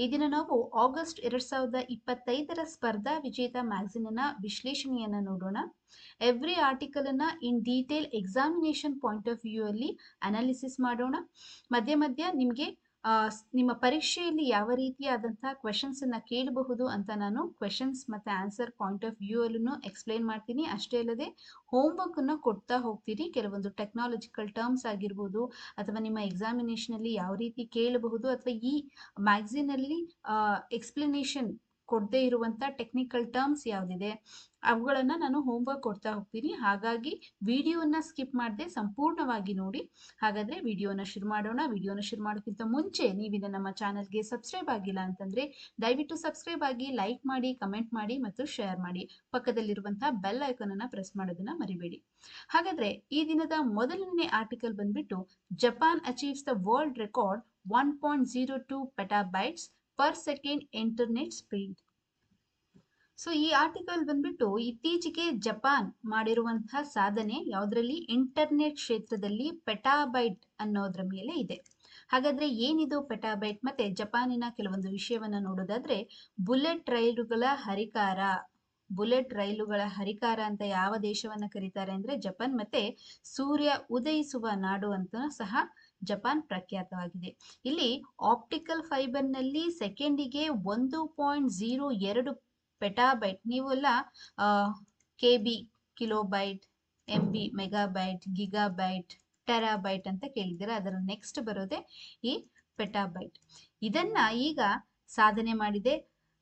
ಈ ದಿನ ನಾವು ಆಗಸ್ಟ್ ಎರಡ್ ಸಾವಿರದ ಇಪ್ಪತ್ತೈದರ ಸ್ಪರ್ಧಾ ವಿಜೇತ ಮ್ಯಾಗಝಿನ್ನ ವಿಶ್ಲೇಷಣೆಯನ್ನ ನೋಡೋಣ. ಎವ್ರಿ ಆರ್ಟಿಕಲ್ ಅನ್ನ in detail examination point of view ಅಲ್ಲಿ ಅನಾಲಿಸಿಸ್ ಮಾಡೋಣ. ಮಧ್ಯ ಮಧ್ಯ ನಿಮಗೆ ನಿಮ್ಮ ಪರೀಕ್ಷೆಯಲ್ಲಿ ಯಾವ ರೀತಿಯಾದಂತಹ ಕ್ವೆಶನ್ಸ್ ಅನ್ನ ಕೇಳಬಹುದು ಅಂತ ನಾನು ಕ್ವೆಶನ್ಸ್ ಮತ್ತೆ ಆನ್ಸರ್ ಪಾಯಿಂಟ್ ಆಫ್ ವ್ಯೂ ಅಲ್ಲೂ ಎಕ್ಸ್ಪ್ಲೈನ್ ಮಾಡ್ತೀನಿ. ಅಷ್ಟೇ ಅಲ್ಲದೆ ಹೋಮ್ವರ್ಕ್ ಅನ್ನು ಕೊಡ್ತಾ ಹೋಗ್ತೀನಿ ಕೆಲವೊಂದು ಟೆಕ್ನಾಲಜಿಕಲ್ ಟರ್ಮ್ಸ್ ಆಗಿರ್ಬೋದು ಅಥವಾ ನಿಮ್ಮ ಎಕ್ಸಾಮಿನೇಷನ್ ಅಲ್ಲಿ ಯಾವ ರೀತಿ ಕೇಳಬಹುದು ಅಥವಾ ಈ ಮ್ಯಾಗ್ಝಿನಲ್ಲಿ ಎಕ್ಸ್ಪ್ಲನೇಷನ್ ಕೊಡದೇ ಇರುವಂತ ಟೆಕ್ನಿಕಲ್ ಟರ್ಮ್ಸ್ ಯಾವ್ದಿದೆ, ಅವುಗಳನ್ನ ನಾನು ಹೋಮ್ವರ್ಕ್ ಕೊಡ್ತಾ ಹೋಗ್ತೀನಿ. ಹಾಗಾಗಿ ವಿಡಿಯೋನ ಸ್ಕಿಪ್ ಮಾಡದೆ ಸಂಪೂರ್ಣವಾಗಿ ನೋಡಿ. ಹಾಗಾದ್ರೆ ವಿಡಿಯೋನ ಶುರು ಮಾಡೋಣ. ವಿಡಿಯೋನ ಶುರು ಮಾಡೋಕ್ಕಿಂತ ಮುಂಚೆ ನೀವಿನ ನಮ್ಮ ಚಾನಲ್ಗೆ ಸಬ್ಸ್ಕ್ರೈಬ್ ಆಗಿಲ್ಲ ಅಂತಂದ್ರೆ ದಯವಿಟ್ಟು ಸಬ್ಸ್ಕ್ರೈಬ್ ಆಗಿ ಲೈಕ್ ಮಾಡಿ ಕಮೆಂಟ್ ಮಾಡಿ ಮತ್ತು ಶೇರ್ ಮಾಡಿ. ಪಕ್ಕದಲ್ಲಿರುವಂತಹ ಬೆಲ್ ಐಕಾನ್ ಅನ್ನ ಪ್ರೆಸ್ ಮಾಡೋದನ್ನ ಮರಿಬೇಡಿ. ಹಾಗಾದ್ರೆ ಈ ದಿನದ ಮೊದಲನೇ ಆರ್ಟಿಕಲ್ ಬಂದ್ಬಿಟ್ಟು Japan achieves the world record one point zero two petabytes per second internet speed so ಈ ಆರ್ಟಿಕಲ್ ಬಂದ್ಬಿಟ್ಟು ಇತ್ತೀಚೆಗೆ ಜಪಾನ್ ಮಾಡಿರುವಂತಹ ಸಾಧನೆ ಯಾವುದರಲ್ಲಿ? ಇಂಟರ್ನೆಟ್ ಕ್ಷೇತ್ರದಲ್ಲಿ ಪೆಟಾಬೈಟ್ ಅನ್ನೋದ್ರ ಮೇಲೆ ಇದೆ. ಹಾಗಾದ್ರೆ ಏನಿದು ಪೆಟಾಬೈಟ್ ಮತ್ತೆ ಜಪಾನಿನ ಕೆಲವೊಂದು ವಿಷಯವನ್ನ ನೋಡೋದಾದ್ರೆ, ಬುಲೆಟ್ ರೈಲುಗಳ ಹರಿಕಾರ. ಬುಲೆಟ್ ರೈಲುಗಳ ಹರಿಕಾರ ಅಂತ ಯಾವ ದೇಶವನ್ನ ಕರೀತಾರೆ ಅಂದ್ರೆ ಜಪಾನ್ ಮತ್ತೆ ಸೂರ್ಯ ಉದಯಿಸುವ ನಾಡು ಅಂತ ಸಹ ಜಪಾನ್ ಪ್ರಖ್ಯಾತವಾಗಿದೆ. ಇಲ್ಲಿ ಆಪ್ಟಿಕಲ್ ಫೈಬರ್ನಲ್ಲಿ ಸೆಕೆಂಡಿಗೆ ಒಂದು ಪಾಯಿಂಟ್ ಜೀರೋ ಎರಡು ಪೆಟಾಬೈಟ್ ನೀವೆಲ್ಲ K B kilobyte M B megabyte, gigabyte, terabyte ಅಂತ ಕೇಳಿದ್ದೀರಾ? ಅದರ ನೆಕ್ಸ್ಟ್ ಬರೋದೆ ಈ ಪೆಟಾಬೈಟ್. ಇದನ್ನ ಈಗ ಸಾಧನೆ ಮಾಡಿದೆ.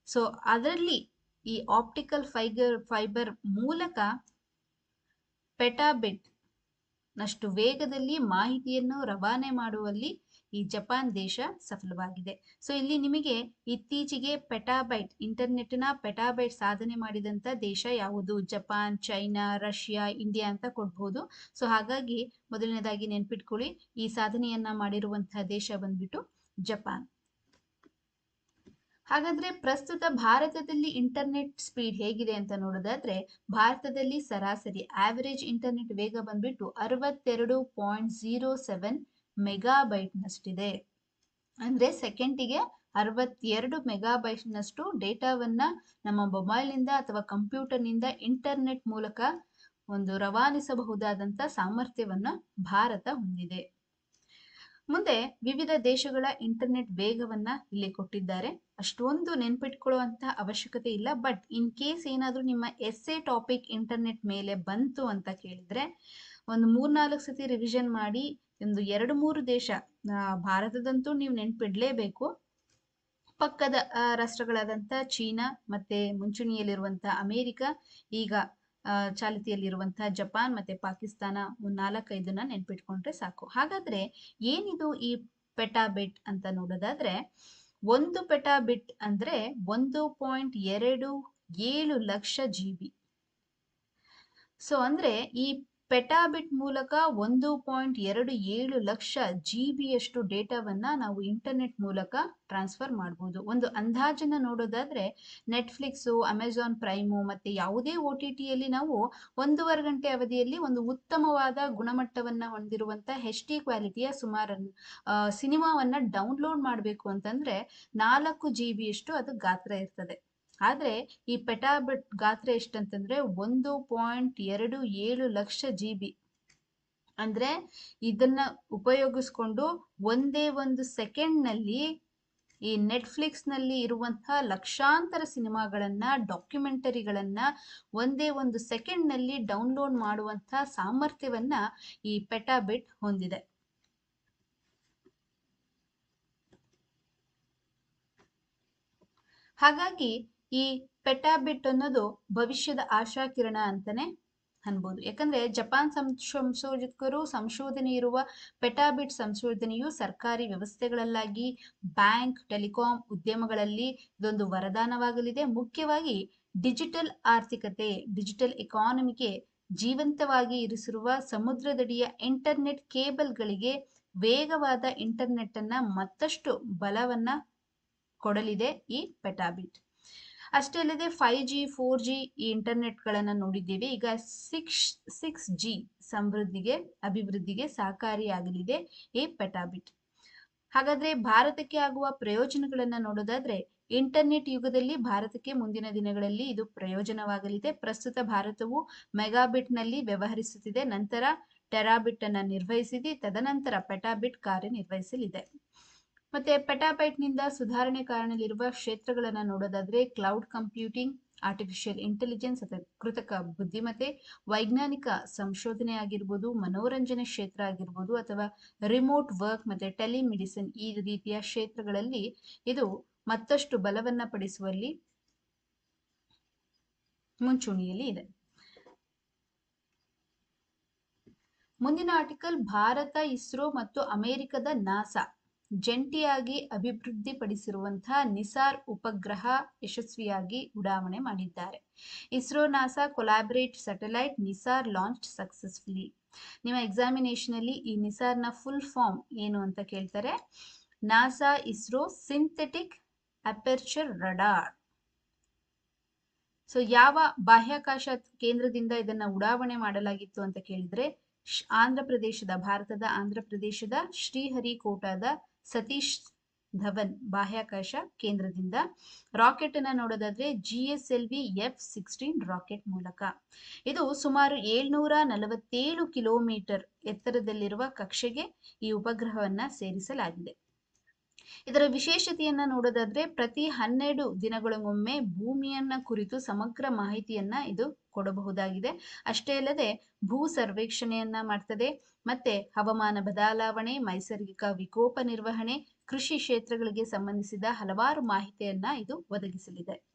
ಸೊ, ಅದರಲ್ಲಿ ಈ ಆಪ್ಟಿಕಲ್ ಫೈಬರ್ ಫೈಬರ್ ಮೂಲಕ ಪೆಟಾಬಿಟ್ ನಷ್ಟು ವೇಗದಲ್ಲಿ ಮಾಹಿತಿಯನ್ನು ರವಾನೆ ಮಾಡುವಲ್ಲಿ ಈ ಜಪಾನ್ ದೇಶ ಸಫಲವಾಗಿದೆ. ಸೊ ಇಲ್ಲಿ ನಿಮಗೆ ಇತ್ತೀಚೆಗೆ ಪೆಟಾಬೈಟ್ ಇಂಟರ್ನೆಟ್ನ ಪೆಟಾಬೈಟ್ ಸಾಧನೆ ಮಾಡಿದಂತ ದೇಶ ಯಾವುದು? ಜಪಾನ್, ಚೈನಾ, ರಷ್ಯಾ, ಇಂಡಿಯಾ ಅಂತ ಕೊಡ್ಬೋದು. ಸೊ ಹಾಗಾಗಿ ಮೊದಲನೇದಾಗಿ ನೆನ್ಪಿಟ್ಕೊಳ್ಳಿ, ಈ ಸಾಧನೆಯನ್ನ ಮಾಡಿರುವಂತಹ ದೇಶ ಬಂದ್ಬಿಟ್ಟು ಜಪಾನ್. ಹಾಗಾದ್ರೆ ಪ್ರಸ್ತುತ ಭಾರತದಲ್ಲಿ ಇಂಟರ್ನೆಟ್ ಸ್ಪೀಡ್ ಹೇಗಿದೆ ಅಂತ ನೋಡೋದಾದ್ರೆ ಭಾರತದಲ್ಲಿ ಸರಾಸರಿ ಆವರೇಜ್ ಇಂಟರ್ನೆಟ್ ವೇಗ ಬಂದ್ಬಿಟ್ಟು ಅರವತ್ತೆರಡು ಪಾಯಿಂಟ್ ಜೀರೋ ಸೆವೆನ್ ಮೆಗಾಬೈಟ್ನಷ್ಟಿದೆ ಅಂದ್ರೆ ಸೆಕೆಂಡಿಗೆ ಅರವತ್ತೆರಡು ಮೆಗಾಬೈಟ್ನಷ್ಟು ಡೇಟಾವನ್ನ ನಮ್ಮ ಮೊಬೈಲ್ನಿಂದ ಅಥವಾ ಕಂಪ್ಯೂಟರ್ನಿಂದ ಇಂಟರ್ನೆಟ್ ಮೂಲಕ ಒಂದು ರವಾನಿಸಬಹುದಾದಂತ ಸಾಮರ್ಥ್ಯವನ್ನ ಭಾರತ ಹೊಂದಿದೆ. ಮುಂದೆ ವಿವಿಧ ದೇಶಗಳ ಇಂಟರ್ನೆಟ್ ವೇಗವನ್ನ ಇಲ್ಲಿ ಕೊಟ್ಟಿದ್ದಾರೆ. ಅಷ್ಟೊಂದು ನೆನ್ಪಿಟ್ಕೊಳ್ಳುವಂತಹ ಅವಶ್ಯಕತೆ ಇಲ್ಲ. ಬಟ್ ಇನ್ ಕೇಸ್ ಏನಾದ್ರೂ ನಿಮ್ಮ ಎಸ್ ಎ ಟಾಪಿಕ್ ಇಂಟರ್ನೆಟ್ ಮೇಲೆ ಬಂತು ಅಂತ ಕೇಳಿದ್ರೆ, ಒಂದು ಮೂರ್ನಾಲ್ಕು ಸತಿ ರಿವಿಷನ್ ಮಾಡಿ, ಒಂದು ಎರಡು ಮೂರು ದೇಶ ಭಾರತದಂತೂ ನೀವು ನೆನ್ಪಿಡ್ಲೇಬೇಕು. ಪಕ್ಕದ ರಾಷ್ಟ್ರಗಳಾದಂಥ ಚೀನಾ, ಮತ್ತೆ ಮುಂಚೂಣಿಯಲ್ಲಿರುವಂತಹ ಅಮೇರಿಕ, ಈಗ ಚಾಲಿತಿಯಲ್ಲಿರುವಂತಹ ಜಪಾನ್, ಮತ್ತೆ ಪಾಕಿಸ್ತಾನ ಒಂದು ನಾಲ್ಕೈದನ್ನ ನೆನ್ಪಿಟ್ಕೊಂಡ್ರೆ ಸಾಕು. ಹಾಗಾದ್ರೆ ಏನಿದು ಈ ಪೆಟಾಬಿಟ್ ಅಂತ ನೋಡೋದಾದ್ರೆ ಒಂದು ಪೆಟಾಬಿಟ್ ಅಂದ್ರೆ ಒಂದು ಪಾಯಿಂಟ್ ಎರಡು ಏಳು ಲಕ್ಷ ಜಿ ಬಿ. ಸೊ ಅಂದ್ರೆ ಈ ಪೆಟಾಬಿಟ್ ಮೂಲಕ ಒಂದು ಪಾಯಿಂಟ್ ಎರಡು ಏಳು ಲಕ್ಷ ಜಿ ಬಿಯಷ್ಟು ಡೇಟಾವನ್ನ ನಾವು ಇಂಟರ್ನೆಟ್ ಮೂಲಕ ಟ್ರಾನ್ಸ್ಫರ್ ಮಾಡ್ಬೋದು. ಒಂದು ಅಂದಾಜನ್ನ ನೋಡೋದಾದ್ರೆ ನೆಟ್ಫ್ಲಿಕ್ಸು ಅಮೆಝಾನ್ ಪ್ರೈಮು ಮತ್ತೆ ಯಾವುದೇ ಒ ಟಿ ಟಿಯಲ್ಲಿ ನಾವು ಒಂದೂವರೆ ಗಂಟೆ ಅವಧಿಯಲ್ಲಿ ಒಂದು ಉತ್ತಮವಾದ ಗುಣಮಟ್ಟವನ್ನ ಹೊಂದಿರುವಂಥ ಹೆಚ್ ಡಿ ಕ್ವಾಲಿಟಿಯ ಸುಮಾರು ಸಿನಿಮಾವನ್ನ ಡೌನ್ಲೋಡ್ ಮಾಡಬೇಕು ಅಂತಂದ್ರೆ ನಾಲ್ಕು ಜಿ ಬಿಯಷ್ಟು ಅದು ಗಾತ್ರ ಇರ್ತದೆ. ಆದ್ರೆ ಈ ಪೆಟಾಬಿಟ್ ಗಾತ್ರ ಎಷ್ಟಂತಂದ್ರೆ ಒಂದು ಪಾಯಿಂಟ್ ಎರಡು ಏಳು ಲಕ್ಷ ಜಿ ಬಿ ಅಂದ್ರೆ ಇದನ್ನ ಉಪಯೋಗಿಸ್ಕೊಂಡು ಒಂದೇ ಒಂದು ಸೆಕೆಂಡ್ನಲ್ಲಿ ಈ ನೆಟ್ಫ್ಲಿಕ್ಸ್ನಲ್ಲಿ ಇರುವಂತಹ ಲಕ್ಷಾಂತರ ಸಿನಿಮಾಗಳನ್ನ, ಡಾಕ್ಯುಮೆಂಟರಿಗಳನ್ನ ಒಂದೇ ಒಂದು ಸೆಕೆಂಡ್ನಲ್ಲಿ ಡೌನ್ಲೋಡ್ ಮಾಡುವಂತಹ ಸಾಮರ್ಥ್ಯವನ್ನ ಈ ಪೆಟಾಬಿಟ್ ಹೊಂದಿದೆ. ಹಾಗಾಗಿ ಈ ಪೆಟಾಬಿಟ್ ಅನ್ನೋದು ಭವಿಷ್ಯದ ಆಶಾಕಿರಣ ಅಂತಾನೆ ಅನ್ಬೋದು. ಯಾಕಂದ್ರೆ ಜಪಾನ್ ಸಂಶ್- ಸಂಶೋಧಕರು ಸಂಶೋಧನೆ ಇರುವ ಪೆಟಾಬಿಟ್ ಸಂಶೋಧನೆಯು ಸರ್ಕಾರಿ ವ್ಯವಸ್ಥೆಗಳಲ್ಲಾಗಿ ಬ್ಯಾಂಕ್, ಟೆಲಿಕಾಂ ಉದ್ಯಮಗಳಲ್ಲಿ ಇದೊಂದು ವರದಾನವಾಗಲಿದೆ. ಮುಖ್ಯವಾಗಿ ಡಿಜಿಟಲ್ ಆರ್ಥಿಕತೆ, ಡಿಜಿಟಲ್ ಎಕಾನಮಿಗೆ ಜೀವಂತವಾಗಿ ಇರಿಸಿರುವ ಸಮುದ್ರದಡಿಯ ಇಂಟರ್ನೆಟ್ ಕೇಬಲ್ಗಳಿಗೆ ವೇಗವಾದ ಇಂಟರ್ನೆಟ್ ಅನ್ನ ಮತ್ತಷ್ಟು ಬಲವನ್ನ ಕೊಡಲಿದೆ ಈ ಪೆಟಾಬಿಟ್ ಅಷ್ಟೇ ಅಲ್ಲದೆ ಫೈವ್ ಜಿ ಫೋರ್ ಜಿ ಈ ಇಂಟರ್ನೆಟ್ಗಳನ್ನು ನೋಡಿದ್ದೇವೆ. ಈಗ ಸಿಕ್ಸ್ ಸಿಕ್ಸ್ ಜಿ ಸಮೃದ್ಧಿಗೆ, ಅಭಿವೃದ್ಧಿಗೆ ಸಹಕಾರಿಯಾಗಲಿದೆ ಎ ಪೆಟಾಬಿಟ್. ಹಾಗಾದ್ರೆ ಭಾರತಕ್ಕೆ ಆಗುವ ಪ್ರಯೋಜನಗಳನ್ನು ನೋಡೋದಾದ್ರೆ ಇಂಟರ್ನೆಟ್ ಯುಗದಲ್ಲಿ ಭಾರತಕ್ಕೆ ಮುಂದಿನ ದಿನಗಳಲ್ಲಿ ಇದು ಪ್ರಯೋಜನವಾಗಲಿದೆ. ಪ್ರಸ್ತುತ ಭಾರತವು ಮೆಗಾಬಿಟ್ನಲ್ಲಿ ವ್ಯವಹರಿಸುತ್ತಿದೆ. ನಂತರ ಟೆರಾಬಿಟ್ ಅನ್ನು ನಿರ್ವಹಿಸಿದೆ. ತದನಂತರ ಪೆಟಾಬಿಟ್ ಕಾರ್ಯನಿರ್ವಹಿಸಲಿದೆ. ಮತ್ತೆ ಪೆಟಾಬೈಟ್ನಿಂದ ಸುಧಾರಣೆ ಕಾರಣಲಿರುವ ಕ್ಷೇತ್ರಗಳನ್ನು ನೋಡೋದಾದ್ರೆ ಕ್ಲೌಡ್ ಕಂಪ್ಯೂಟಿಂಗ್, ಆರ್ಟಿಫಿಷಿಯಲ್ ಇಂಟೆಲಿಜೆನ್ಸ್ ಅಥವಾ ಕೃತಕ ಬುದ್ಧಿಮತ್ತೆ, ವೈಜ್ಞಾನಿಕ ಸಂಶೋಧನೆ ಆಗಿರ್ಬೋದು, ಮನೋರಂಜನೆ ಕ್ಷೇತ್ರ ಆಗಿರ್ಬೋದು ಅಥವಾ ರಿಮೋಟ್ ವರ್ಕ್ ಮತ್ತೆ ಟೆಲಿಮೆಡಿಸಿನ್ ಈ ರೀತಿಯ ಕ್ಷೇತ್ರಗಳಲ್ಲಿ ಇದು ಮತ್ತಷ್ಟು ಬಲವನ್ನ ಪಡಿಸುವಲ್ಲಿ ಮುಂಚೂಣಿಯಲ್ಲಿ ಇದೆ. ಮುಂದಿನ ಆರ್ಟಿಕಲ್ ಭಾರತ, ಇಸ್ರೋ ಮತ್ತು ಅಮೆರಿಕದ ನಾಸಾ. ಜಂಟಿಯಾಗಿ ಅಭಿವೃದ್ಧಿಪಡಿಸಿರುವಂತಹ ನಿಸಾರ್ ಉಪಗ್ರಹ ಯಶಸ್ವಿಯಾಗಿ ಉಡಾವಣೆ ಮಾಡಿದ್ದಾರೆ. ISRO, NASA collaborate satellite NISAR launch successfully. ನಿಮ್ಮ ಎಕ್ಸಾಮಿನೇಷನ್ ಅಲ್ಲಿ ಈ ನಿಸಾರ್ನ ಫುಲ್ ಫಾರ್ಮ್ ಏನು ಅಂತ ಕೇಳ್ತಾರೆ? NASA ISRO synthetic aperture radar. So, ಯಾವ ಬಾಹ್ಯಾಕಾಶ ಕೇಂದ್ರದಿಂದ ಇದನ್ನ ಉಡಾವಣೆ ಮಾಡಲಾಗಿತ್ತು ಅಂತ ಕೇಳಿದ್ರೆ ಆಂಧ್ರ ಪ್ರದೇಶದ ಭಾರತದ ಆಂಧ್ರ ಪ್ರದೇಶದ ಶ್ರೀಹರಿಕೋಟಾದ ಸತೀಶ್ ಧವನ್ ಬಾಹ್ಯಾಕಾಶ ಕೇಂದ್ರದಿಂದ ರಾಕೆಟ್ ಅನ್ನ ನೋಡೋದಾದ್ರೆ G S L V F sixteen rocket ಮೂಲಕ. ಇದು ಸುಮಾರು ಏಳ್ನೂರ ನಲವತ್ತೇಳು ಕಿಲೋಮೀಟರ್ ಎತ್ತರದಲ್ಲಿರುವ ಕಕ್ಷೆಗೆ ಈ ಉಪಗ್ರಹವನ್ನ ಸೇರಿಸಲಾಗಿದೆ. ಇದರ ವಿಶೇಷತೆಯನ್ನ ನೋಡೋದಾದ್ರೆ ಪ್ರತಿ ಹನ್ನೆರಡು ದಿನಗಳಿಗೊಮ್ಮೆ ಭೂಮಿಯನ್ನ ಕುರಿತು ಸಮಗ್ರ ಮಾಹಿತಿಯನ್ನ ಇದು ಕೊಡಬಹುದಾಗಿದೆ. ಅಷ್ಟೇ ಅಲ್ಲದೆ ಭೂ ಸರ್ವೇಕ್ಷಣೆಯನ್ನ ಮಾಡ್ತದೆ, ಮತ್ತೆ ಹವಾಮಾನ ಬದಲಾವಣೆ, ನೈಸರ್ಗಿಕ ವಿಕೋಪ ನಿರ್ವಹಣೆ, ಕೃಷಿ ಕ್ಷೇತ್ರಗಳಿಗೆ ಸಂಬಂಧಿಸಿದ ಹಲವಾರು ಮಾಹಿತಿಯನ್ನ ಇದು ಒದಗಿಸಲಿದೆ.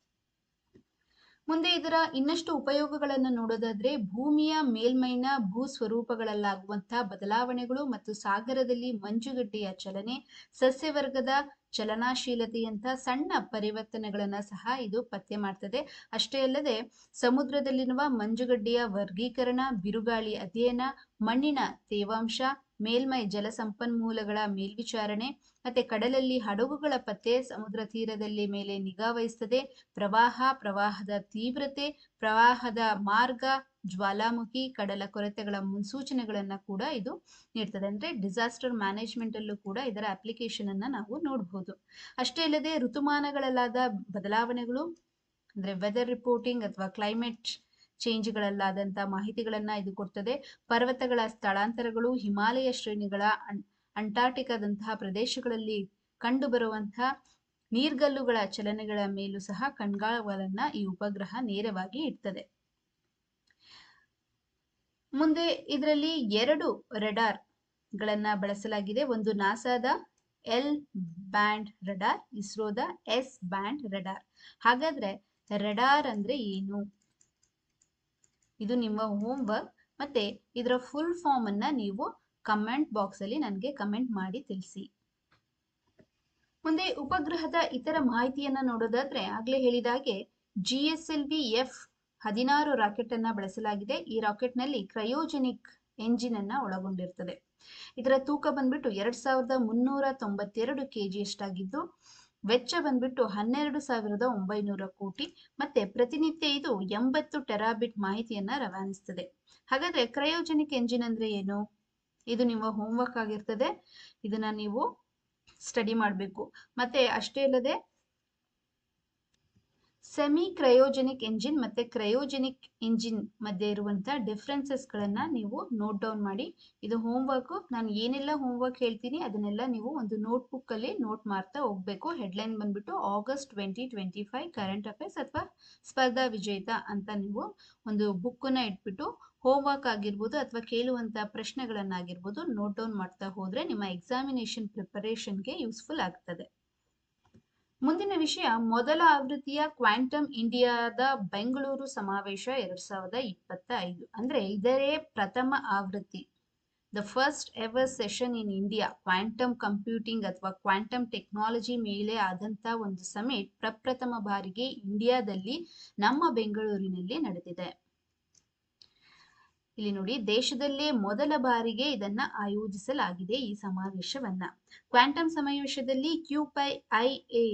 ಮುಂದೆ ಇದರ ಇನ್ನಷ್ಟು ಉಪಯೋಗಗಳನ್ನು ನೋಡೋದಾದ್ರೆ ಭೂಮಿಯ ಮೇಲ್ಮೈನ ಭೂ ಸ್ವರೂಪಗಳಲ್ಲಾಗುವಂತಹ ಬದಲಾವಣೆಗಳು ಮತ್ತು ಸಾಗರದಲ್ಲಿ ಮಂಜುಗಡ್ಡೆಯ ಚಲನೆ, ಸಸ್ಯವರ್ಗದ ಚಲನಾಶೀಲತೆಯಂಥ ಸಣ್ಣ ಪರಿವರ್ತನೆಗಳನ್ನ ಸಹ ಇದು ಪತ್ತೆ ಮಾಡ್ತದೆ. ಅಷ್ಟೇ ಅಲ್ಲದೆ ಸಮುದ್ರದಲ್ಲಿರುವ ಮಂಜುಗಡ್ಡೆಯ ವರ್ಗೀಕರಣ, ಬಿರುಗಾಳಿ ಅಧ್ಯಯನ, ಮಣ್ಣಿನ ತೇವಾಂಶ ಮೇಲ್ಮೈ ಜಲಸಂಪನ್ಮೂಲಗಳ ಮೇಲ್ವಿಚಾರಣೆ, ಮತ್ತೆ ಕಡಲಲ್ಲಿ ಹಡಗುಗಳ ಪತ್ತೆ ಸಮುದ್ರ ತೀರದಲ್ಲಿ ಮೇಲೆ ನಿಗಾ ವಹಿಸ್ತದೆ. ಪ್ರವಾಹ, ಪ್ರವಾಹದ ತೀವ್ರತೆ, ಪ್ರವಾಹದ ಮಾರ್ಗ, ಜ್ವಾಲಾಮುಖಿ, ಕಡಲ ಕೊರತೆಗಳ ಮುನ್ಸೂಚನೆಗಳನ್ನ ಕೂಡ ಇದು ನೀಡ್ತದೆ. ಅಂದ್ರೆ ಡಿಸಾಸ್ಟರ್ ಮ್ಯಾನೇಜ್ಮೆಂಟ್ ಅಲ್ಲೂ ಕೂಡ ಇದರ ಅಪ್ಲಿಕೇಶನ್ ಅನ್ನ ನಾವು ನೋಡಬಹುದು ಅಷ್ಟೇ ಅಲ್ಲದೆ ಋತುಮಾನಗಳಲ್ಲಾದ ಬದಲಾವಣೆಗಳು, ಅಂದ್ರೆ ವೆದರ್ ರಿಪೋರ್ಟಿಂಗ್ ಅಥವಾ ಕ್ಲೈಮೇಟ್ ಚೇಂಜ್ಗಳಲ್ಲಾದಂಥ ಮಾಹಿತಿಗಳನ್ನ ಇದು ಕೊಡ್ತದೆ. ಪರ್ವತಗಳ ಸ್ಥಳಾಂತರಗಳು ಹಿಮಾಲಯ ಶ್ರೇಣಿಗಳ ಅಂಟಾರ್ಟಿಕಾದಂತಹ ಪ್ರದೇಶಗಳಲ್ಲಿ ಕಂಡುಬರುವಂತಹ ನೀರ್ಗಲ್ಲುಗಳ ಚಲನೆಗಳ ಮೇಲೂ ಸಹ ಕಣ್ಗಾವಲನ್ನ ಈ ಉಪಗ್ರಹ ನೇರವಾಗಿ ಇಡ್ತದೆ. ಮುಂದೆ ಇದರಲ್ಲಿ ಎರಡು ರೆಡಾರ್ ಗಳನ್ನ ಬಳಸಲಾಗಿದೆ. ಒಂದು ನಾಸಾದ ಎಲ್ ಬ್ಯಾಂಡ್ ರೆಡಾರ್, ಇಸ್ರೋದ ಎಸ್ ಬ್ಯಾಂಡ್ ರೆಡಾರ್. ಹಾಗಾದ್ರೆ ರೆಡಾರ್ ಅಂದ್ರೆ ಏನು? ಇದು ನಿಮ್ಮ ಹೋಮ್ ವರ್ಕ್ ಮತ್ತೆ ಇದರ ಫುಲ್ ಫಾರ್ಮ್ ಅನ್ನ ನೀವು ಕಮೆಂಟ್ ಬಾಕ್ಸ್ ಅಲ್ಲಿ ನನಗೆ ಕಮೆಂಟ್ ಮಾಡಿ ತಿಳಿಸಿ. ಮುಂದೆ ಉಪಗ್ರಹದ ಇತರ ಮಾಹಿತಿಯನ್ನ ನೋಡೋದಾದ್ರೆ ಆಗ್ಲೇ ಹೇಳಿದಾಗೆ G S L V F ಹದಿನಾರು ರಾಕೆಟ್ ಅನ್ನ ಬಳಸಲಾಗಿದೆ. ಈ ರಾಕೆಟ್ನಲ್ಲಿ ಕ್ರಯೋಜೆನಿಕ್ ಎಂಜಿನ್ ಅನ್ನ ಒಳಗೊಂಡಿರ್ತದೆ. ಇದರ ತೂಕ ಬಂದ್ಬಿಟ್ಟು ಎರಡ್ ಸಾವಿರದ ಮುನ್ನೂರ ತೊಂಬತ್ತೆರಡು ಕೆಜಿ ಅಷ್ಟಾಗಿದ್ದು ವೆಚ್ಚ ಬಂದ್ಬಿಟ್ಟು ಹನ್ನೆರಡು ಸಾವಿರದ ಒಂಬೈನೂರ ಕೋಟಿ ಮತ್ತೆ ಪ್ರತಿನಿತ್ಯ ಇದು ಎಂಬತ್ತು ಟೆರಾಬಿಟ್ ಮಾಹಿತಿಯನ್ನ ರವಾನಿಸ್ತದೆ. ಹಾಗಾದ್ರೆ ಕ್ರಯೋಜೆನಿಕ್ ಎಂಜಿನ್ ಅಂದ್ರೆ ಏನು? ಇದು ನಿಮ್ಮ ಹೋಮ್ವರ್ಕ್ ಆಗಿರ್ತದೆ. ಇದನ್ನ ನೀವು ಸ್ಟಡಿ ಮಾಡಬೇಕು. ಮತ್ತೆ ಅಷ್ಟೇ ಅಲ್ಲದೆ ಸೆಮಿ ಕ್ರಯೋಜೆನಿಕ್ ಎಂಜಿನ್ ಮತ್ತೆ ಕ್ರಯೋಜೆನಿಕ್ ಎಂಜಿನ್ ಮಧ್ಯೆ ಇರುವಂತಹ ಡಿಫ್ರೆನ್ಸಸ್ ಗಳನ್ನ ನೀವು ನೋಟ್ ಡೌನ್ ಮಾಡಿ. ಇದು ಹೋಮ್ವರ್ಕ್ ನಾನು ಏನೆಲ್ಲ ಹೋಮ್ವರ್ಕ್ ಹೇಳ್ತೀನಿ ಅದನ್ನೆಲ್ಲ ನೀವು ಒಂದು ನೋಟ್ ಬುಕ್ ಅಲ್ಲಿ ನೋಟ್ ಮಾಡ್ತಾ ಹೋಗ್ಬೇಕು. ಹೆಡ್ಲೈನ್ ಬಂದ್ಬಿಟ್ಟು August twenty twenty five current affairs ಅಥವಾ ಸ್ಪರ್ಧಾ ವಿಜೇತ ಅಂತ ನೀವು ಒಂದು ಬುಕ್ಕನ್ನ ಇಟ್ಬಿಟ್ಟು ಹೋಮ್ವರ್ಕ್ ಆಗಿರ್ಬೋದು ಅಥವಾ ಕೇಳುವಂತ ಪ್ರಶ್ನೆಗಳನ್ನಾಗಿರ್ಬೋದು ನೋಟ್ ಡೌನ್ ಮಾಡ್ತಾ ಹೋದ್ರೆ ನಿಮ್ಮ ಎಕ್ಸಾಮಿನೇಷನ್ ಪ್ರಿಪರೇಷನ್ಗೆ ಯೂಸ್ಫುಲ್ ಆಗ್ತದೆ. ಮುಂದಿನ ವಿಷಯ, ಮೊದಲ ಆವೃತ್ತಿಯ ಕ್ವಾಂಟಮ್ ಇಂಡಿಯಾದ ಬೆಂಗಳೂರು ಸಮಾವೇಶ ಎರಡ್ ಸಾವಿರದ ಇಪ್ಪತ್ತ ಐದು ಅಂದ್ರೆ ಇದರೇ ಪ್ರಥಮ ಆವೃತ್ತಿ. The first ever session in India quantum computing ಅಥವಾ ಕ್ವಾಂಟಮ್ ಟೆಕ್ನಾಲಜಿ ಮೇಲೆ ಆದಂತ ಒಂದು ಸಮಿಟ್ ಪ್ರಪ್ರಥಮ ಬಾರಿಗೆ ಇಂಡಿಯಾದಲ್ಲಿ ನಮ್ಮ ಬೆಂಗಳೂರಿನಲ್ಲಿ ನಡೆದಿದೆ. ಇಲ್ಲಿ ನೋಡಿ, ದೇಶದಲ್ಲೇ ಮೊದಲ ಬಾರಿಗೆ ಇದನ್ನ ಆಯೋಜಿಸಲಾಗಿದೆ ಈ ಸಮಾವೇಶವನ್ನ. ಕ್ವಾಂಟಮ್ ಸಮಾವೇಶದಲ್ಲಿ Qpi I A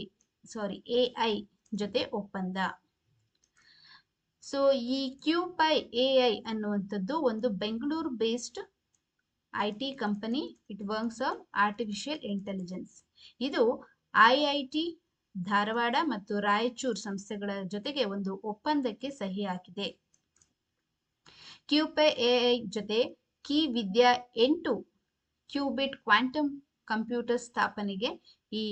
sorry A I ಜೊತೆ ಒಪ್ಪಂದ. ಸೊ ಈ ಕ್ಯೂ ಪೈ ಎ ಐ ಅನ್ನುವಂಥದ್ದು ಒಂದು Bengaluru based I T company it works of artificial intelligence ಇದು ಐ ಐ ಟಿ ಧಾರವಾಡ ಮತ್ತು ರಾಯಚೂರು ಸಂಸ್ಥೆಗಳ ಜೊತೆಗೆ ಒಂದು ಒಪ್ಪಂದಕ್ಕೆ ಸಹಿ ಹಾಕಿದೆ. ಕ್ಯೂಪೆ ಎಐ ಜೊತೆ ಕಿ ವಿದ್ಯಾ ಎಂಟು ಕ್ಯೂಬಿಟ್ ಕ್ವಾಂಟಮ್ ಕಂಪ್ಯೂಟರ್ ಸ್ಥಾಪನೆಗೆ ಈ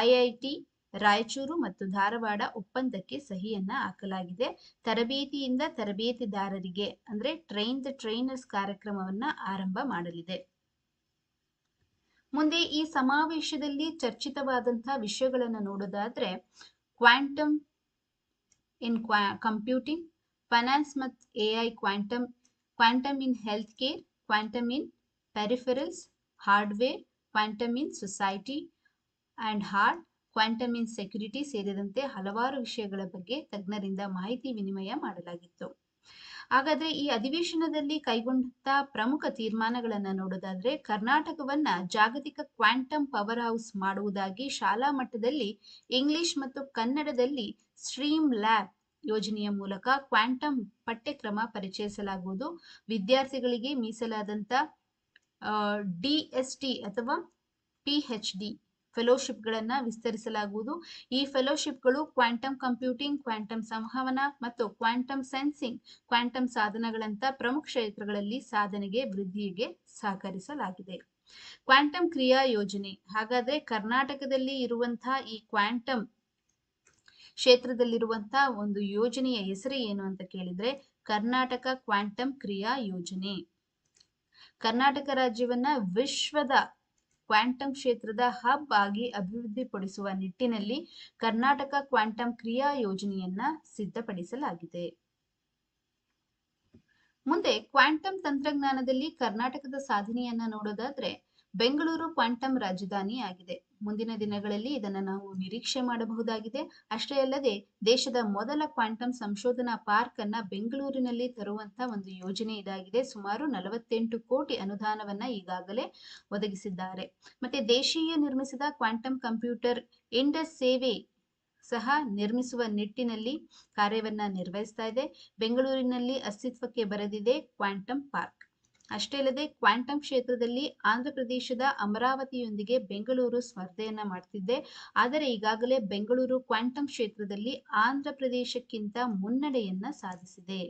ಐಐಟಿ ರಾಯಚೂರು ಮತ್ತು ಧಾರವಾಡ ಒಪ್ಪಂದಕ್ಕೆ ಸಹಿಯನ್ನ ಹಾಕಲಾಗಿದೆ. ತರಬೇತಿಯಿಂದ ತರಬೇತಿದಾರರಿಗೆ, ಅಂದ್ರೆ ಟ್ರೈನ್ ದ ಟ್ರೈನರ್ಸ್ ಕಾರ್ಯಕ್ರಮವನ್ನ ಆರಂಭ ಮಾಡಲಿದೆ. ಮುಂದೆ ಈ ಸಮಾವೇಶದಲ್ಲಿ ಚರ್ಚಿತವಾದಂತಹ ವಿಷಯಗಳನ್ನು ನೋಡೋದಾದ್ರೆ ಕ್ವಾಂಟಮ್ ಇನ್ ಕ್ವಾ ಕಂಪ್ಯೂಟಿಂಗ್ ಫೈನಾನ್ಸ್ ಮತ್ತು A I quantum quantum in health care quantum in peripherals hardware quantum in society and heart quantum in security ಸೇರಿದಂತೆ ಹಲವಾರು ವಿಷಯಗಳ ಬಗ್ಗೆ ತಜ್ಞರಿಂದ ಮಾಹಿತಿ ವಿನಿಮಯ ಮಾಡಲಾಗಿತ್ತು. ಹಾಗಾದ್ರೆ ಈ ಅಧಿವೇಶನದಲ್ಲಿ ಕೈಗೊಂಡ ಪ್ರಮುಖ ತೀರ್ಮಾನಗಳನ್ನು ನೋಡೋದಾದ್ರೆ ಕರ್ನಾಟಕವನ್ನ ಜಾಗತಿಕ ಕ್ವಾಂಟಮ್ ಪವರ್ ಹೌಸ್ ಮಾಡುವುದಾಗಿ ಶಾಲಾ ಮಟ್ಟದಲ್ಲಿ ಇಂಗ್ಲಿಷ್ ಮತ್ತು ಕನ್ನಡದಲ್ಲಿ ಸ್ಟ್ರೀಮ್ ಲ್ಯಾಬ್ ಯೋಜನೆಯ ಮೂಲಕ ಕ್ವಾಂಟಮ್ ಪಠ್ಯಕ್ರಮ ಪರಿಚಯಿಸಲಾಗುವುದು. ವಿದ್ಯಾರ್ಥಿಗಳಿಗೆ ಮೀಸಲಾದಂತ ಡಿ ಎಸ್ ಟಿ ಅಥವಾ ಪಿ ಹೆಚ್ ಡಿ ಫೆಲೋಶಿಪ್ಗಳನ್ನು ವಿಸ್ತರಿಸಲಾಗುವುದು. ಈ ಫೆಲೋಶಿಪ್ಗಳು ಕ್ವಾಂಟಮ್ ಕಂಪ್ಯೂಟಿಂಗ್, ಕ್ವಾಂಟಮ್ ಸಂವಹನ ಮತ್ತು ಕ್ವಾಂಟಮ್ ಸೆನ್ಸಿಂಗ್, ಕ್ವಾಂಟಮ್ ಸಾಧನಗಳಂತ ಪ್ರಮುಖ ಕ್ಷೇತ್ರಗಳಲ್ಲಿ ಸಾಧನೆಗೆ, ವೃದ್ಧಿಗೆ ಸಹಕರಿಸಲಾಗಿದೆ. ಕ್ವಾಂಟಮ್ ಕ್ರಿಯಾ ಯೋಜನೆ, ಹಾಗಾದ್ರೆ ಕರ್ನಾಟಕದಲ್ಲಿ ಇರುವಂತಹ ಈ ಕ್ವಾಂಟಮ್ ಕ್ಷೇತ್ರದಲ್ಲಿರುವಂತಹ ಒಂದು ಯೋಜನೆಯ ಹೆಸರು ಏನು ಅಂತ ಕೇಳಿದ್ರೆ ಕರ್ನಾಟಕ ಕ್ವಾಂಟಮ್ ಕ್ರಿಯಾ ಯೋಜನೆ. ಕರ್ನಾಟಕ ರಾಜ್ಯವನ್ನ ವಿಶ್ವದ ಕ್ವಾಂಟಮ್ ಕ್ಷೇತ್ರದ ಹಬ್ ಆಗಿ ಅಭಿವೃದ್ಧಿಪಡಿಸುವ ನಿಟ್ಟಿನಲ್ಲಿ ಕರ್ನಾಟಕ ಕ್ವಾಂಟಮ್ ಕ್ರಿಯಾ ಯೋಜನೆಯನ್ನ ಸಿದ್ಧಪಡಿಸಲಾಗಿದೆ. ಮುಂದೆ ಕ್ವಾಂಟಮ್ ತಂತ್ರಜ್ಞಾನದಲ್ಲಿ ಕರ್ನಾಟಕದ ಸಾಧನೆಯನ್ನ ನೋಡೋದಾದ್ರೆ ಬೆಂಗಳೂರು ಕ್ವಾಂಟಮ್ ರಾಜಧಾನಿ ಆಗಿದೆ ಮುಂದಿನ ದಿನಗಳಲ್ಲಿ ಇದನ್ನು ನಾವು ನಿರೀಕ್ಷೆ ಮಾಡಬಹುದಾಗಿದೆ. ಅಷ್ಟೇ ಅಲ್ಲದೆ ದೇಶದ ಮೊದಲ ಕ್ವಾಂಟಮ್ ಸಂಶೋಧನಾ ಪಾರ್ಕ್ ಅನ್ನ ಬೆಂಗಳೂರಿನಲ್ಲಿ ತರುವಂತ ಒಂದು ಯೋಜನೆ ಇದಾಗಿದೆ. ಸುಮಾರು ನಲವತ್ತೆಂಟು ಕೋಟಿ ಅನುದಾನವನ್ನ ಈಗಾಗಲೇ ಒದಗಿಸಿದ್ದಾರೆ. ಮತ್ತೆ ದೇಶೀಯ ನಿರ್ಮಿಸಿದ ಕ್ವಾಂಟಮ್ ಕಂಪ್ಯೂಟರ್ ಇಂಡಸ್ ಸೇವೆ ಸಹ ನಿರ್ಮಿಸುವ ನಿಟ್ಟಿನಲ್ಲಿ ಕಾರ್ಯವನ್ನ ನಿರ್ವಹಿಸ್ತಾ ಇದೆ. ಬೆಂಗಳೂರಿನಲ್ಲಿ ಅಸ್ತಿತ್ವಕ್ಕೆ ಬರೆದಿದೆ ಕ್ವಾಂಟಮ್ ಪಾರ್ಕ್. ಅಷ್ಟೇ ಅಲ್ಲದೆ ಕ್ವಾಂಟಮ್ ಕ್ಷೇತ್ರದಲ್ಲಿ ಆಂಧ್ರ ಪ್ರದೇಶದ ಅಮರಾವತಿಯೊಂದಿಗೆ ಬೆಂಗಳೂರು ಸ್ಪರ್ಧೆಯನ್ನ ಮಾಡ್ತಿದ್ದೆ. ಆದರೆ ಈಗಾಗಲೇ ಬೆಂಗಳೂರು ಕ್ವಾಂಟಮ್ ಕ್ಷೇತ್ರದಲ್ಲಿ ಆಂಧ್ರ ಪ್ರದೇಶಕ್ಕಿಂತ ಮುನ್ನಡೆಯನ್ನ ಸಾಧಿಸಿದೆ.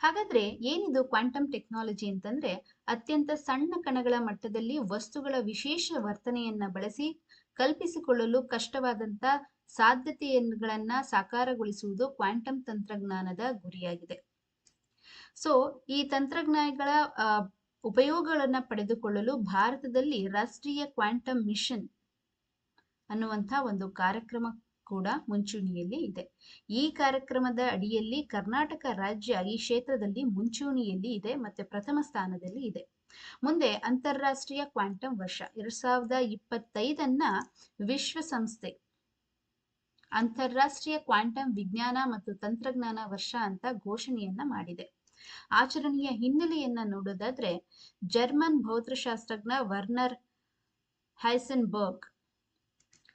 ಹಾಗಾದ್ರೆ ಏನಿದು ಕ್ವಾಂಟಮ್ ಟೆಕ್ನಾಲಜಿ ಅಂತಂದ್ರೆ ಅತ್ಯಂತ ಸಣ್ಣ ಕಣಗಳ ಮಟ್ಟದಲ್ಲಿ ವಸ್ತುಗಳ ವಿಶೇಷ ವರ್ತನೆಯನ್ನ ಬಳಸಿ ಕಲ್ಪಿಸಿಕೊಳ್ಳಲು ಕಷ್ಟವಾದಂತ ಸಾಧ್ಯತೆಗಳನ್ನ ಸಾಕಾರಗೊಳಿಸುವುದು ಕ್ವಾಂಟಮ್ ತಂತ್ರಜ್ಞಾನದ ಗುರಿಯಾಗಿದೆ. ಸೊ ಈ ತಂತ್ರಜ್ಞಾನಗಳ ಉಪಯೋಗಗಳನ್ನ ಪಡೆದುಕೊಳ್ಳಲು ಭಾರತದಲ್ಲಿ ರಾಷ್ಟ್ರೀಯ ಕ್ವಾಂಟಮ್ ಮಿಷನ್ ಅನ್ನುವಂಥ ಒಂದು ಕಾರ್ಯಕ್ರಮ ಕೂಡ ಮುಂಚೂಣಿಯಲ್ಲಿ ಇದೆ. ಈ ಕಾರ್ಯಕ್ರಮದ ಅಡಿಯಲ್ಲಿ ಕರ್ನಾಟಕ ರಾಜ್ಯ ಈ ಕ್ಷೇತ್ರದಲ್ಲಿ ಮುಂಚೂಣಿಯಲ್ಲಿ ಇದೆ ಮತ್ತೆ ಪ್ರಥಮ ಸ್ಥಾನದಲ್ಲಿ ಇದೆ. ಮುಂದೆ ಅಂತಾರಾಷ್ಟ್ರೀಯ ಕ್ವಾಂಟಮ್ ವರ್ಷ, ಎರಡ್ ಸಾವಿರದ ಇಪ್ಪತ್ತೈದನ್ನ ವಿಶ್ವಸಂಸ್ಥೆ, ಅಂತಾರಾಷ್ಟ್ರೀಯ ಕ್ವಾಂಟಮ್ ವಿಜ್ಞಾನ ಮತ್ತು ತಂತ್ರಜ್ಞಾನ ವರ್ಷ ಅಂತ ಘೋಷಣೆಯನ್ನ ಮಾಡಿದೆ. ಆಚರಣೆಯ ಹಿನ್ನೆಲೆಯನ್ನ ನೋಡೋದಾದ್ರೆ ಜರ್ಮನ್ ಭೌತಶಾಸ್ತ್ರಜ್ಞ ವರ್ನರ್ ಹೈಸನ್ಬರ್ಗ್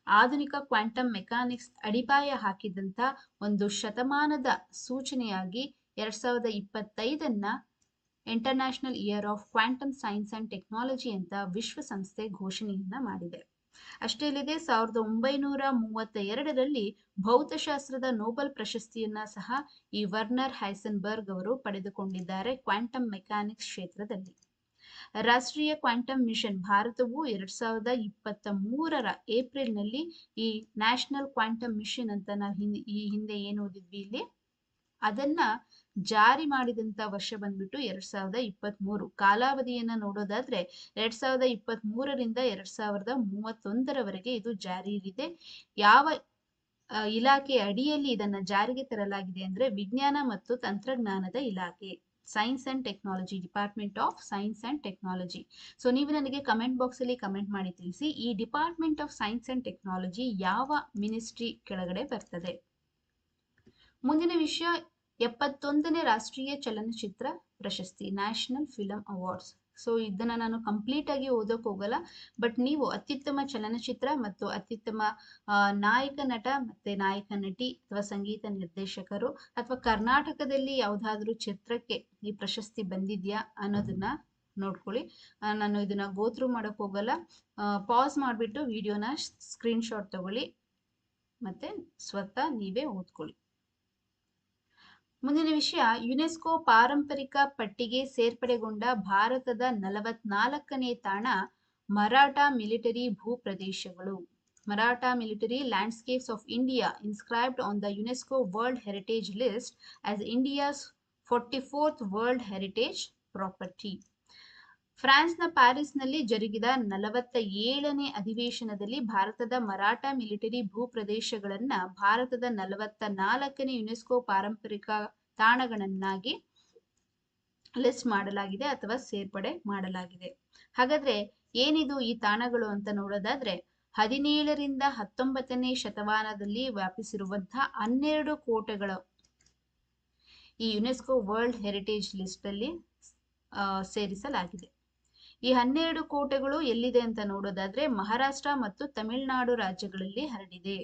ಆಧುನಿಕ ಕ್ವಾಂಟಮ್ ಮೆಕ್ಯಾನಿಕ್ಸ್ ಅಡಿಪಾಯ ಹಾಕಿದಂತ ಒಂದು ಶತಮಾನದ ಸೂಚನೆಯಾಗಿ ಎರಡ್ ಸಾವಿರದ ಇಪ್ಪತ್ತೈದನ್ನ international year of quantum science and technology ಅಂತ ವಿಶ್ವಸಂಸ್ಥೆ ಘೋಷಣೆಯನ್ನ ಮಾಡಿದೆ. ಅಷ್ಟೇ ಅಲ್ಲದೆ ಸಾವಿರದ ಒಂಬೈನೂರ ಮೂವತ್ತ ಎರಡರಲ್ಲಿ ಭೌತಶಾಸ್ತ್ರದ ನೋಬೆಲ್ ಪ್ರಶಸ್ತಿಯನ್ನ ಸಹ ಈ ವರ್ನರ್ ಹೈಸನ್ಬರ್ಗ್ ಅವರು ಪಡೆದುಕೊಂಡಿದ್ದಾರೆ ಕ್ವಾಂಟಮ್ ಮೆಕ್ಯಾನಿಕ್ಸ್ ಕ್ಷೇತ್ರದಲ್ಲಿ. ರಾಷ್ಟ್ರೀಯ ಕ್ವಾಂಟಮ್ ಮಿಷನ್ ಭಾರತವು ಎರಡ್ ಸಾವಿರದ ಇಪ್ಪತ್ತ ಮೂರರ ಏಪ್ರಿಲ್ನಲ್ಲಿ ಈ ನ್ಯಾಷನಲ್ ಕ್ವಾಂಟಮ್ ಮಿಷನ್ ಅಂತ ನಾವು ಹಿಂದೆ, ಈ ಹಿಂದೆ ಏನು ಓದಿದ್ವಿ ಇಲ್ಲಿ? ಅದನ್ನ ಜಾರಿ ಮಾಡಿದಂತ ವರ್ಷ ಬಂದ್ಬಿಟ್ಟು ಎರಡ್ ಸಾವಿರದ ಇಪ್ಪತ್ತ್ ಮೂರು ಕಾಲಾವಧಿಯನ್ನ ನೋಡೋದಾದ್ರೆ ಎರಡ್ ಸಾವಿರದ ಇಪ್ಪತ್ತ್ ಮೂರರಿಂದ ಎರಡ್ ಸಾವಿರದ ಮೂವತ್ತೊಂದರವರೆಗೆ ಇದು ಜಾರಿಯಲ್ಲಿದೆ. ಯಾವ ಇಲಾಖೆ ಅಡಿಯಲ್ಲಿ ಇದನ್ನ ಜಾರಿಗೆ ತರಲಾಗಿದೆ ಅಂದ್ರೆ ವಿಜ್ಞಾನ ಮತ್ತು ತಂತ್ರಜ್ಞಾನದ ಇಲಾಖೆ science and technology department of science and technology so ನೀವು ನನಗೆ ಕಮೆಂಟ್ ಬಾಕ್ಸ್ ಅಲ್ಲಿ ಕಮೆಂಟ್ ಮಾಡಿ ತಿಳಿಸಿ, ಈ department of science and technology ಯಾವ ಮಿನಿಸ್ಟ್ರಿ ಕೆಳಗಡೆ ಬರ್ತದೆ? ಮುಂದಿನ ವಿಷಯ ಎಪ್ಪತ್ತೊಂದನೇ ರಾಷ್ಟ್ರೀಯ ಚಲನಚಿತ್ರ ಪ್ರಶಸ್ತಿ, ನ್ಯಾಷನಲ್ ಫಿಲಂ ಅವಾರ್ಡ್ಸ್. ಸೊ ಇದನ್ನು ನಾನು ಕಂಪ್ಲೀಟ್ ಆಗಿ ಓದೋಕ್ ಹೋಗಲ್ಲ. ಬಟ್ ನೀವು ಅತ್ಯುತ್ತಮ ಚಲನಚಿತ್ರ ಮತ್ತು ಅತ್ಯುತ್ತಮ ನಾಯಕ ನಟ ಮತ್ತೆ ನಾಯಕ ನಟಿ ಅಥವಾ ಸಂಗೀತ ನಿರ್ದೇಶಕರು ಅಥವಾ ಕರ್ನಾಟಕದಲ್ಲಿ ಯಾವುದಾದ್ರೂ ಚಿತ್ರಕ್ಕೆ ಈ ಪ್ರಶಸ್ತಿ ಬಂದಿದ್ಯಾ ಅನ್ನೋದನ್ನ ನೋಡ್ಕೊಳ್ಳಿ. ನಾನು ಇದನ್ನ ಗೋತ್ರು ಮಾಡೋಕೆ ಹೋಗಲ್ಲ. ಪಾಸ್ ಮಾಡಿಬಿಟ್ಟು ವಿಡಿಯೋನ ಸ್ಕ್ರೀನ್ಶಾಟ್ ತಗೊಳ್ಳಿ. ಮತ್ತೆ ಸ್ವತಃ ನೀವೇ ಓದ್ಕೊಳ್ಳಿ. ಮುಂದಿನ ವಿಷಯ, ಯುನೆಸ್ಕೋ ಪಾರಂಪರಿಕ ಪಟ್ಟಿಗೆ ಸೇರ್ಪಡೆಗೊಂಡ ಭಾರತದ ನಲವತ್ನಾಲ್ಕನೇ ತಾಣ Maratha military ಭೂಪ್ರದೇಶಗಳು. Maratha military landscapes of India inscribed on the UNESCO world heritage list as India's forty fourth world heritage property. ಫ್ರಾನ್ಸ್ನ ಪ್ಯಾರಿಸ್ನಲ್ಲಿ ಜರುಗಿದ ನಲವತ್ತ ಏಳನೇ ಅಧಿವೇಶನದಲ್ಲಿ ಭಾರತದ ಮರಾಠ ಮಿಲಿಟರಿ ಭೂಪ್ರದೇಶಗಳನ್ನ ಭಾರತದ ನಲವತ್ತ ನಾಲ್ಕನೇ ಯುನೆಸ್ಕೋ ಪಾರಂಪರಿಕ ತಾಣಗಳನ್ನಾಗಿ ಲಿಸ್ಟ್ ಮಾಡಲಾಗಿದೆ ಅಥವಾ ಸೇರ್ಪಡೆ ಮಾಡಲಾಗಿದೆ. ಹಾಗಾದ್ರೆ ಏನಿದು ಈ ತಾಣಗಳು ಅಂತ ನೋಡೋದಾದ್ರೆ ಹದಿನೇಳರಿಂದ ಹತ್ತೊಂಬತ್ತನೇ ಶತಮಾನದಲ್ಲಿ ವ್ಯಾಪಿಸಿರುವಂತಹ ಹನ್ನೆರಡು ಕೋಟೆಗಳು ಈ ಯುನೆಸ್ಕೋ ವರ್ಲ್ಡ್ ಹೆರಿಟೇಜ್ ಲಿಸ್ಟ್ ಅಲ್ಲಿ ಸೇರಿಸಲಾಗಿದೆ. ಈ ಹನ್ನೆರಡು ಕೋಟೆಗಳು ಎಲ್ಲಿದೆ ಅಂತ ನೋಡೋದಾದ್ರೆ ಮಹಾರಾಷ್ಟ್ರ ಮತ್ತು ತಮಿಳುನಾಡು ರಾಜ್ಯಗಳಲ್ಲಿ ಹರಡಿದೆ.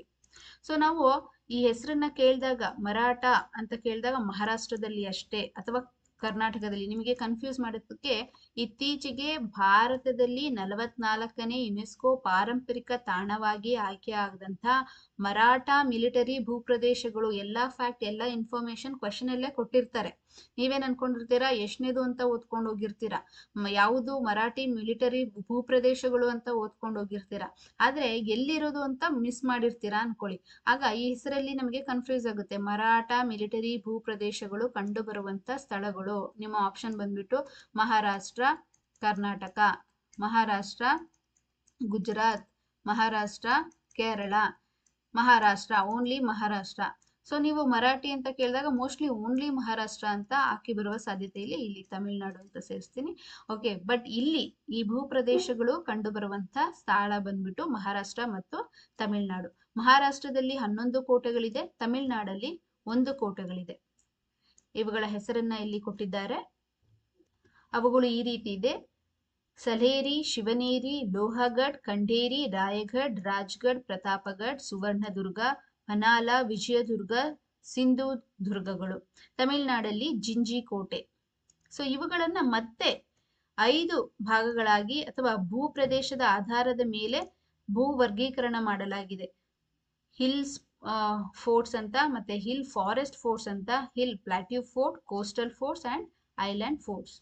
ಸೊ ನಾವು ಈ ಹೆಸರನ್ನ ಕೇಳಿದಾಗ ಮರಾಠ ಅಂತ ಕೇಳಿದಾಗ ಮಹಾರಾಷ್ಟ್ರದಲ್ಲಿ ಅಷ್ಟೇ ಅಥವಾ ಕರ್ನಾಟಕದಲ್ಲಿ. ನಿಮಗೆ ಕನ್ಫ್ಯೂಸ್ ಮಾಡೋದಕ್ಕೆ ಇತ್ತೀಚೆಗೆ ಭಾರತದಲ್ಲಿ ನಲವತ್ನಾಲ್ಕನೇ ಯುನೆಸ್ಕೋ ಪಾರಂಪರಿಕ ತಾಣವಾಗಿ ಆಯ್ಕೆ ಆಗದಂತ ಮರಾಠ ಮಿಲಿಟರಿ ಭೂಪ್ರದೇಶಗಳು ಎಲ್ಲಾ ಫ್ಯಾಕ್ಟ್ ಎಲ್ಲಾ ಇನ್ಫಾರ್ಮೇಶನ್ ಕ್ವಶನ್ ಅಲ್ಲೇ ಕೊಟ್ಟಿರ್ತಾರೆ. ನೀವೇನ್ ಅನ್ಕೊಂಡಿರ್ತೀರಾ? ಎಷ್ಟನೇದು ಅಂತ ಓದ್ಕೊಂಡು ಹೋಗಿರ್ತೀರಾ? ಯಾವುದು ಮರಾಠಿ ಮಿಲಿಟರಿ ಭೂಪ್ರದೇಶಗಳು ಅಂತ ಓದ್ಕೊಂಡು ಹೋಗಿರ್ತೀರಾ? ಆದ್ರೆ ಎಲ್ಲಿರೋದು ಅಂತ ಮಿಸ್ ಮಾಡಿರ್ತೀರಾ ಅನ್ಕೊಳ್ಳಿ. ಆಗ ಈ ಹೆಸರಲ್ಲಿ ನಮಗೆ ಕನ್ಫ್ಯೂಸ್ ಆಗುತ್ತೆ. ಮರಾಠ ಮಿಲಿಟರಿ ಭೂಪ್ರದೇಶಗಳು ಕಂಡು ಬರುವಂತ ಸ್ಥಳಗಳು. ನಿಮ್ಮ ಆಪ್ಷನ್ ಬಂದ್ಬಿಟ್ಟು ಮಹಾರಾಷ್ಟ್ರ, ಕರ್ನಾಟಕ, ಮಹಾರಾಷ್ಟ್ರ, ಗುಜರಾತ್, ಮಹಾರಾಷ್ಟ್ರ, ಕೇರಳ, ಮಹಾರಾಷ್ಟ್ರ ಓನ್ಲಿ ಮಹಾರಾಷ್ಟ್ರ. ಸೊ ನೀವು ಮರಾಠಿ ಅಂತ ಕೇಳಿದಾಗ ಮೋಸ್ಟ್ಲಿ ಓನ್ಲಿ ಮಹಾರಾಷ್ಟ್ರ ಅಂತ ಹಾಕಿ ಬರುವ ಸಾಧ್ಯತೆ ಇಲ್ಲಿ ಇಲ್ಲಿ ತಮಿಳ್ನಾಡು ಅಂತ ಸೇರಿಸ್ತೀನಿ. ಓಕೆ ಬಟ್ ಇಲ್ಲಿ ಈ ಭೂಪ್ರದೇಶಗಳು ಕಂಡು ಬರುವಂತ ಸ್ಥಳ ಬಂದ್ಬಿಟ್ಟು ಮಹಾರಾಷ್ಟ್ರ ಮತ್ತು ತಮಿಳ್ನಾಡು. ಮಹಾರಾಷ್ಟ್ರದಲ್ಲಿ ಹನ್ನೊಂದು ಕೋಟೆಗಳಿದೆ, ತಮಿಳ್ನಾಡಲ್ಲಿ ಒಂದು ಕೋಟೆಗಳಿದೆ. ಇವುಗಳ ಹೆಸರನ್ನ ಇಲ್ಲಿ ಕೊಟ್ಟಿದ್ದಾರೆ. ಅವುಗಳು ಈ ರೀತಿ ಇದೆ. ಸಲೇರಿ, ಶಿವನೇರಿ ಲೋಹಗಢ್ ಖಂಡೇರಿ ರಾಯಗಢ್ ರಾಜ್ಗಢ್ ಪ್ರತಾಪಗಢ್ ಸುವರ್ಣದುರ್ಗ ಹನಾಲ ವಿಜಯದುರ್ಗ, ಸಿಂಧು ದುರ್ಗಗಳು. ತಮಿಳುನಾಡಲ್ಲಿ ಜಿಂಜಿ ಕೋಟೆ ಸೊ ಇವುಗಳನ್ನ ಮತ್ತೆ ಐದು ಭಾಗಗಳಾಗಿ ಅಥವಾ ಭೂ ಪ್ರದೇಶದ ಆಧಾರದ ಮೇಲೆ ಭೂ ವರ್ಗೀಕರಣ ಮಾಡಲಾಗಿದೆ. ಹಿಲ್ಸ್ ಫೋರ್ಟ್ಸ್ ಅಂತ, ಮತ್ತೆ ಹಿಲ್ ಫಾರೆಸ್ಟ್ ಫೋರ್ಟ್ಸ್ ಅಂತ hill plateau fort coastal forts and island forts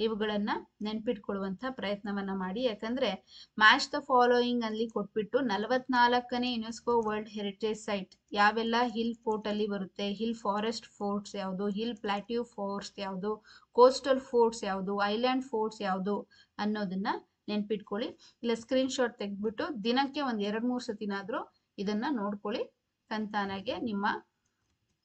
ಇವುಗಳನ್ನ ನೆನ್ಪಿಟ್ಕೊಳ್ಳುವಂತ ಪ್ರಯತ್ನವನ್ನ ಮಾಡಿ. ಯಾಕಂದ್ರೆ ಮ್ಯಾಚ್ ದ ಫಾಲೋಯಿಂಗ್ ಅಲ್ಲಿ ಕೊಟ್ಬಿಟ್ಟು ನಲವತ್ನಾಲ್ಕನೇ ಯುನೆಸ್ಕೋ ವರ್ಲ್ಡ್ ಹೆರಿಟೇಜ್ ಸೈಟ್ ಯಾವೆಲ್ಲ ಹಿಲ್ ಫೋರ್ಟ್ ಅಲ್ಲಿ ಬರುತ್ತೆ ಹಿಲ್ ಫಾರೆಸ್ಟ್ ಫೋರ್ಟ್ಸ್ ಯಾವುದು ಹಿಲ್ ಪ್ಲಾಟ್ಯೂ ಫೋರ್ಟ್ಸ್ ಯಾವುದು ಕೋಸ್ಟಲ್ ಫೋರ್ಟ್ಸ್ ಯಾವುದು ಐಲ್ಯಾಂಡ್ ಫೋರ್ಟ್ಸ್ ಯಾವುದು ಅನ್ನೋದನ್ನ ನೆನ್ಪಿಟ್ಕೊಳ್ಳಿ. ಇಲ್ಲ ಸ್ಕ್ರೀನ್ ಶಾಟ್ ತೆಗೆದ್ಬಿಟ್ಟು ದಿನಕ್ಕೆ ಒಂದ್ ಎರಡ್ ಮೂರ್ ಸತಿನಾದ್ರೂ ಇದನ್ನ ನೋಡ್ಕೊಳ್ಳಿ. ತಂತಾನಾಗೆ ನಿಮ್ಮ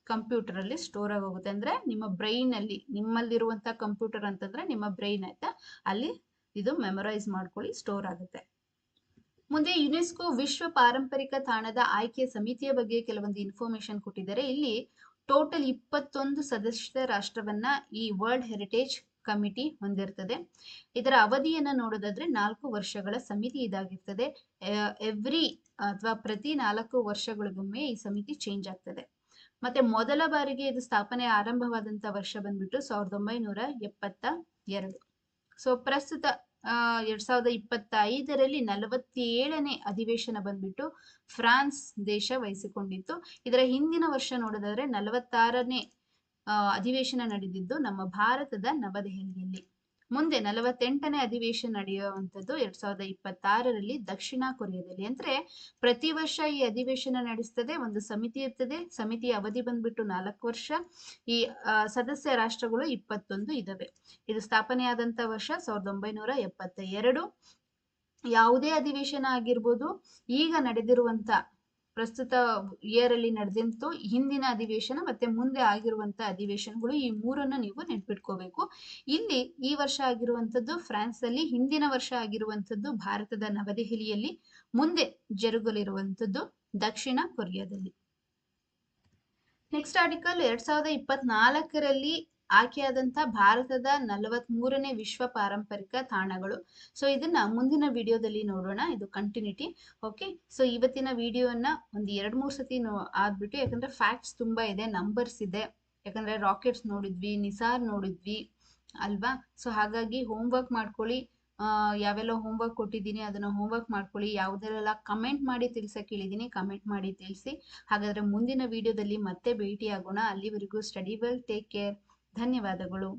ಕಂಪ್ಯೂಟರ್ ಅಲ್ಲಿ ಸ್ಟೋರ್ ಆಗೋಗುತ್ತೆ ಅಂದ್ರೆ ನಿಮ್ಮ ಬ್ರೈನ್ ಅಲ್ಲಿ, ನಿಮ್ಮಲ್ಲಿರುವಂತ ಕಂಪ್ಯೂಟರ್ ಅಂತಂದ್ರೆ ನಿಮ್ಮ ಬ್ರೈನ್ ಆಯ್ತಾ? ಅಲ್ಲಿ ಇದು ಮೆಮೊರೈಸ್ ಮಾಡ್ಕೊಳ್ಳಿ ಸ್ಟೋರ್ ಆಗುತ್ತೆ. ಮುಂದೆ ಯುನೆಸ್ಕೋ ವಿಶ್ವ ಪಾರಂಪರಿಕ ತಾಣದ ಆಯ್ಕೆ ಸಮಿತಿಯ ಬಗ್ಗೆ ಕೆಲವೊಂದು ಇನ್ಫಾರ್ಮೇಶನ್ ಕೊಟ್ಟಿದ್ದಾರೆ. ಇಲ್ಲಿ ಟೋಟಲ್ ಇಪ್ಪತ್ತೊಂದು ಸದಸ್ಯ ರಾಷ್ಟ್ರವನ್ನ ಈ ವರ್ಲ್ಡ್ ಹೆರಿಟೇಜ್ ಕಮಿಟಿ ಹೊಂದಿರ್ತದೆ. ಇದರ ಅವಧಿಯನ್ನ ನೋಡೋದಾದ್ರೆ ನಾಲ್ಕು ವರ್ಷಗಳ ಸಮಿತಿ ಇದಾಗಿರ್ತದೆ. ಎವ್ರಿ ಅಥವಾ ಪ್ರತಿ ನಾಲ್ಕು ವರ್ಷಗಳಿಗೊಮ್ಮೆ ಈ ಸಮಿತಿ ಚೇಂಜ್ ಆಗ್ತದೆ. ಮತ್ತೆ ಮೊದಲ ಬಾರಿಗೆ ಇದು ಸ್ಥಾಪನೆ ಆರಂಭವಾದಂತ ವರ್ಷ ಬಂದ್ಬಿಟ್ಟು ಸಾವಿರದ ಒಂಬೈನೂರ ಎಪ್ಪತ್ತ ಎರಡು. ಸೊ ಪ್ರಸ್ತುತ ಎರಡ್ ಸಾವಿರದ ಇಪ್ಪತ್ತ ಐದರಲ್ಲಿ ನಲವತ್ತೇಳನೇ ಅಧಿವೇಶನ ಬಂದ್ಬಿಟ್ಟು ಫ್ರಾನ್ಸ್ ದೇಶ ವಹಿಸಿಕೊಂಡಿತ್ತು. ಇದರ ಹಿಂದಿನ ವರ್ಷ ನೋಡೋದಾದ್ರೆ ನಲವತ್ತಾರನೇ ಅಧಿವೇಶನ ನಡೆದಿದ್ದು ನಮ್ಮ ಭಾರತದ ನವದೆಹಲಿಯಲ್ಲಿ. ಮುಂದೆ ನಲವತ್ತೆಂಟನೇ ಅಧಿವೇಶನ ನಡೆಯುವಂಥದ್ದು ಎರಡ್ ಸಾವಿರದ ಇಪ್ಪತ್ತಾರರಲ್ಲಿ ದಕ್ಷಿಣ ಕೊರಿಯಾದಲ್ಲಿ. ಅಂದ್ರೆ ಪ್ರತಿ ವರ್ಷ ಈ ಅಧಿವೇಶನ ನಡೆಸ್ತದೆ, ಒಂದು ಸಮಿತಿ ಇರ್ತದೆ. ಸಮಿತಿಯ ಅವಧಿ ಬಂದ್ಬಿಟ್ಟು ನಾಲ್ಕು ವರ್ಷ. ಈ ಸದಸ್ಯ ರಾಷ್ಟ್ರಗಳು ಇಪ್ಪತ್ತೊಂದು ಇದಾವೆ. ಇದು ಸ್ಥಾಪನೆಯಾದಂತ ವರ್ಷ ಸಾವಿರದ ಒಂಬೈನೂರ ಎಪ್ಪತ್ತ ಎರಡು ಯಾವುದೇ ಅಧಿವೇಶನ ಆಗಿರ್ಬೋದು, ಈಗ ನಡೆದಿರುವಂತ ಪ್ರಸ್ತುತ ಇಯರ್ ಅಲ್ಲಿ ನಡೆದಂತು ಹಿಂದಿನ ಅಧಿವೇಶನ ಮತ್ತೆ ಮುಂದೆ ಆಗಿರುವಂತ ಅಧಿವೇಶನಗಳು ಈ ಮೂರನ್ನ ನೀವು ನೆನ್ಪಿಟ್ಕೋಬೇಕು. ಇಲ್ಲಿ ಈ ವರ್ಷ ಆಗಿರುವಂತದ್ದು ಫ್ರಾನ್ಸ್ ಅಲ್ಲಿ, ಹಿಂದಿನ ವರ್ಷ ಆಗಿರುವಂತದ್ದು ಭಾರತದ ನವದೆಹಲಿಯಲ್ಲಿ, ಮುಂದೆ ಜರುಗಲಿರುವಂತದ್ದು ದಕ್ಷಿಣ ಕೊರಿಯಾದಲ್ಲಿ. ನೆಕ್ಸ್ಟ್ ಆರ್ಟಿಕಲ್ ಎರಡ್ ಸಾವಿರದ ಇಪ್ಪತ್ನಾಲ್ಕರಲ್ಲಿ ಆಯ್ಕೆಯಾದಂತ ಭಾರತದ ನಲವತ್ತ್ ಮೂರನೇ ವಿಶ್ವ ಪಾರಂಪರಿಕ ತಾಣಗಳು. ಸೊ ಇದನ್ನ ಮುಂದಿನ ವಿಡಿಯೋದಲ್ಲಿ ನೋಡೋಣ. ಇದು ಕಂಟಿನ್ಯೂಟಿ ಓಕೆ ಸೊ ಇವತ್ತಿನ ವಿಡಿಯೋನ ಒಂದು ಎರಡ್ ಮೂರ್ ಸತಿ ನೋ, ಆದ್ಬಿಟ್ಟು, ಯಾಕಂದ್ರೆ ಫ್ಯಾಕ್ಟ್ಸ್ ತುಂಬಾ ಇದೆ ನಂಬರ್ಸ್ ಇದೆ. ಯಾಕಂದ್ರೆ ರಾಕೆಟ್ಸ್ ನೋಡಿದ್ವಿ, ನಿಸಾರ್ ನೋಡಿದ್ವಿ, ಅಲ್ವಾ? ಸೊ ಹಾಗಾಗಿ ಹೋಮ್ವರ್ಕ್ ಮಾಡ್ಕೊಳ್ಳಿ. ಯಾವೆಲ್ಲ ಹೋಮ್ವರ್ಕ್ ಕೊಟ್ಟಿದ್ದೀನಿ, ಅದನ್ನು ಹೋಮ್ವರ್ಕ್ ಮಾಡ್ಕೊಳ್ಳಿ. ಯಾವುದೆಲ್ಲ ಕಮೆಂಟ್ ಮಾಡಿ ತಿಳ್ಸಕ್ಕೆ ಹೇಳಿದ್ದೀನಿ ಕಮೆಂಟ್ ಮಾಡಿ ತಿಳಿಸಿ. ಹಾಗಾದರೆ ಮುಂದಿನ ವಿಡಿಯೋದಲ್ಲಿ ಮತ್ತೆ ಭೇಟಿಯಾಗೋಣ. ಅಲ್ಲಿವರೆಗೂ ಸ್ಟಡಿ ವೆಲ್ ಟೇಕ್ ಕೇರ್ ಧನ್ಯವಾದಗಳು.